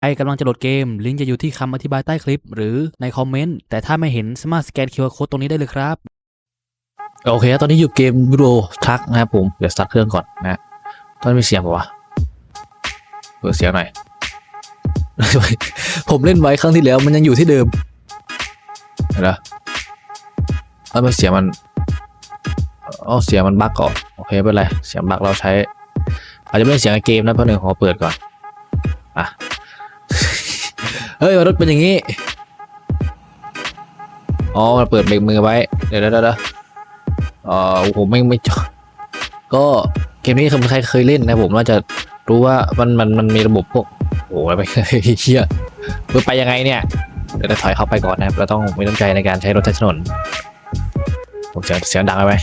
ใครกำลังจะโหลดเกม ลิงก์จะอยู่ที่คำอธิบายใต้คลิป หรือในคอมเมนต์ แต่ถ้าไม่เห็นสามารถสแกน QR Code ตรงนี้ได้เลยครับ โอเคตอนนี้อยู่เกมวิดีโอทรัคนะครับผม เดี๋ยวสตาร์ทเครื่องก่อนนะตอนนี้มีเสียงป่าวะเปิดเสียงหน่อย ผมเล่นไว้ครั้งที่แล้วมันยังอยู่ที่เดิม เห็นไหมแล้วมันเสียงมันอ๋อเสียงมันบั๊กก่อนโอเคไม่เป็นไร เสียงบั๊กเราใช้ อาจจะไม่เป็นเสียงเกมนะเพราะหนึ่งขอเปิดก่อน อะ เฮ้ยรถเป็นอย่างนี้ อ๋อมันเปิดเบรกมือไว้ เดี๋ยวเดี๋ยวเดี๋ยวเออผมไม่ไม่จอก็เกมนี้ใครเคยเล่นนะผมน่าจะรู้ว่ามันมันมันมีระบบพวกโอ้โหไปเฮียเพื่อไปยังไงเนี่ย เดี๋ยวเราถอยเข้าไปก่อนนะครับเราต้องมีน้ำใจในการใช้รถใช้ถนน ผมเสียงเสียงดังไหม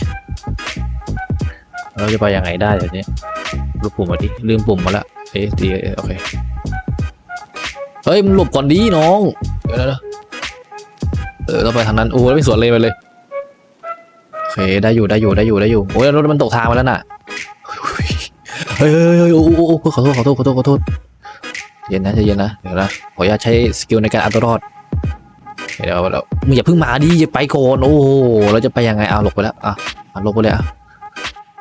เราจะไปยังไงได้เดี๋ยวนี้รูปปุ่มมาดิลืมปุ่มมาละเอ๊ะดีโอเค เฮ้ยมึงหลบก่อนดีน้อง เดี๋ยวนะเออต้องไปทางนั้นโอ้แล้วไม่สวนเลยไปเลยโอเคได้อยู่ได้อยู่ได้อยู่ได้อยู่โอ้ยรถมันตกทางมาแล้วน่ะเฮ้ยเฮ้ยเฮ้ยโอ้โอ้โอ้ขอโทษขอโทษขอโทษขอโทษเย็นนะใจเย็นนะเดี๋ยวนะขออนุญาตใช้สกิลในการเอาตัวรอดเดี๋ยวเรามึงอย่าเพิ่งมาดิอย่าไปก่อนโอ้โหเราจะไปยังไงเอาลงไปแล้วอะอะลงไปเลยอะ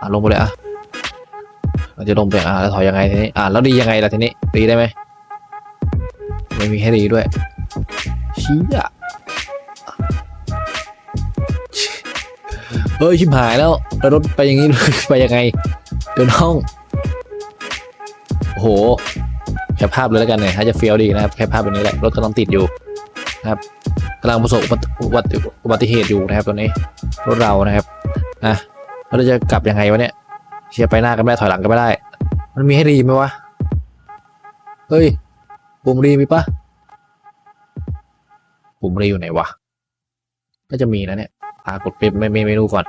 อะลงไปเลยอะเราจะลงไปอะแล้วถอยยังไงทีนี้อะแล้วดียังไงล่ะทีนี้ดีได้ไหม ไม่มีให้ดีด้วยเชี้ยเฮ้ยชิบหายแล้วแล้วรถไปอย่างนี้ไปยังไงเดินห้องโอ้โหแค่ภาพเลยแล้วกันเนี่ยถ้าจะเฟี้ยวดีนะครับแค่ภาพแบบนี้แหละรถกำลังติดอยู่นะครับกำลังประสบอุบัติเหตุอยู่นะครับตอนนี้รถเรานะครับนะแล้วเราจะกลับยังไงวะเนี่ยเชียร์ไปหน้าก็ไม่ได้ถอยหลังก็ไม่ได้ มันมีให้รีไหมวะ เฮ้ย ปุ่มรีมีปะปุ่มรีอยู่ไหนวะก็จะมีนะเนี่ยอากดเป็นเมนูก่อน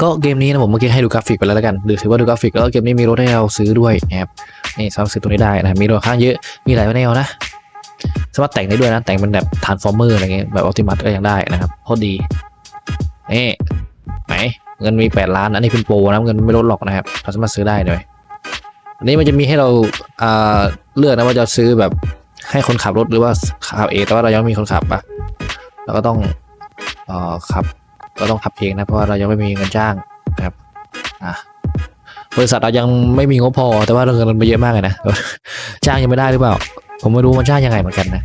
ก็เกมนี้นะผมเมื่อกี้ให้ดูกราฟิกไปแล้วแล้วกันหรือถือว่าดูกราฟิกแล้วเกมนี้มีรถให้เราซื้อด้วยนะครับนี่สามารถซื้อตัวนี้ได้นะมีรถข้างเยอะมีหลายแนวนะสามารถแต่งได้ด้วยนะแต่งเป็นแบบทานฟอร์เมอร์อะไรเงี้ยแบบออติมัสก็ยังได้นะครับโคตรดีนี่ไหนเงินมี 8 ล้าน อันนี้เป็นโปรนะเงินไม่ลดหรอกนะครับเราสามารถซื้อได้เลย อันนี้มันจะมีให้เราอ่าเลือกนะว่าจะซื้อแบบให้คนขับรถหรือว่าขับเองแต่ว่าเรายังไม่มีคนขับปะเราก็ต้องอ่อขับก็ต้องขับเองนะเพราะว่าเรายังไม่มีเงินจ้างนะครับอะบริษัทเรายังไม่มีงบพอ แต่ว่าเราเงินมันไปเยอะมากเลยนะจ้างยังไม่ได้หรือเปล่า ผมไม่รู้มันจ้างยังไงเหมือนกันนะ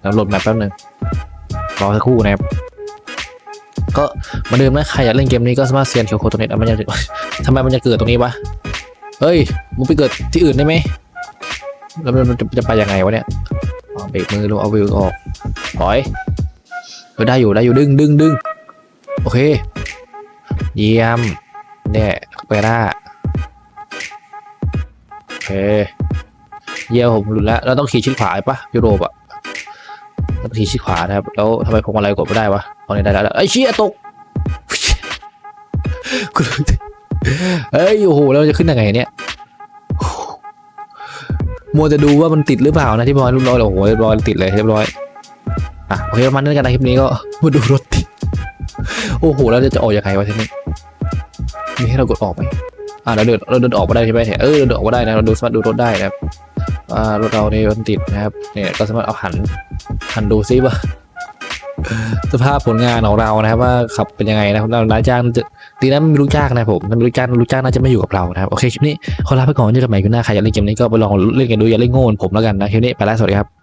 เราโหลดแมปแป๊บนึงรอสักครู่นะครับก็มาเดิมนะใครอยากเล่นเกมนี้ก็สามารถเซียนเคียวโคตรงนี้อะมันจะทำไมมันจะเกิดตรงนี้วะ เฮ้ย มึงไปเกิดที่อื่นได้ไหมแล้วมันจะจะไปยังไงวะเนี่ยเบรกมือลงเอาวิวออกถอยเออได้อยู่ได้อยู่ดึงดึงดึงโอเค เยี่ยมเนี่ยเปร่าโอเค เยี่ยมผมหลุดแล้ว เราต้องขี่ชิดขวาปะยุโรปอะต้องขี่ชิดขวานะครับ แล้วทำไมพวงมาลัยกดไม่ได้วะตอนนี้ได้แล้วไอ้เชี่ยตกเอ้ยโอ้โหแล้วเราจะขึ้นยังไงเนี่ย มัวจะดูว่ามันติดหรือเปล่านะที่บอยรูปร้อยโอ้โหเรียบร้อยติดเลยเรียบร้อยอะโอเคประมาณนั้นกันนะคลิปนี้ก็มาดูรถติดโอ้โหแล้วจะออกยังไงวะทีนี้มีให้เรากดออกไหมอ่าเราเดินเราเดินออกมาได้ใช่ไหมเออเราเดินออกมาได้นะเราดูสามารถดูรถได้นะครับอ่ารถเราเนี่ยมันติดนะครับเนี่ยก็สามารถเอาหันหันดูซิว่าสภาพผลงานของเรานะครับว่าขับเป็นยังไงนะครับเรานายจ้างจะ ตีนั้นไม่รู้จ้างนะผมถ้าไม่รู้จ้างรู้จ้างน่าจะไม่อยู่กับเรานะครับโอเคคลิปนี้ขอลาไปก่อนเจอกันใหม่คลิปหน้าใครอยากเล่นเกมนี้ก็ไปลองเล่นกันดูอย่าเล่นโง่ผมแล้วกันนะคลิปนี้ไปแล้วสวัสดีครับ